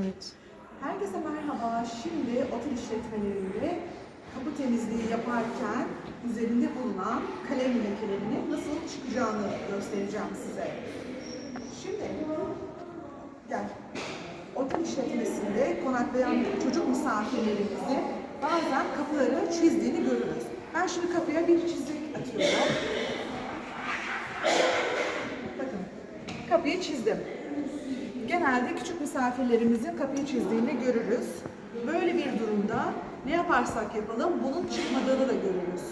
Evet. Herkese merhaba. Şimdi otel işletmelerinde kapı temizliği yaparken üzerinde bulunan kalem lekelerinin nasıl çıkacağını göstereceğim size. Şimdi gel. Otel işletmesinde konaklayan çocuk misafirlerimizin bazen kapıları çizdiğini görürüz. Ben şimdi kapıya bir çizik atıyorum. Bakın kapıyı çizdim. Genelde küçük misafirlerimizin kapıyı çizdiğini görürüz. Böyle bir durumda ne yaparsak yapalım bunun çıkmadığını da görürüz.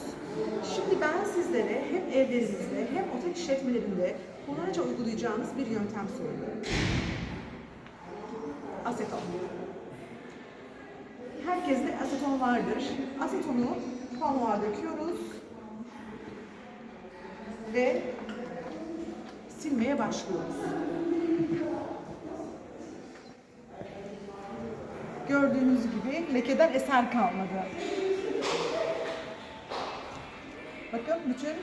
Şimdi ben sizlere hem evlerinizde hem otel işletmelerinde kolayca uygulayacağınız bir yöntem söylüyorum. Aseton. Herkeste aseton vardır. Asetonu pamuğa döküyoruz ve silmeye başlıyoruz. Gördüğünüz gibi lekeden eser kalmadı. Bakın bütün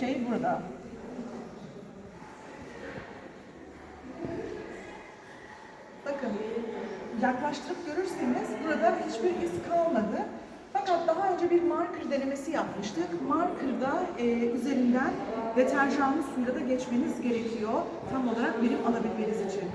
şey burada. Bakın yaklaştırıp görürseniz burada hiçbir iz kalmadı. Fakat daha önce bir marker denemesi yapmıştık. Marker'da e, üzerinden deterjanlı suyla da geçmeniz gerekiyor tam olarak birim alabilmeniz için.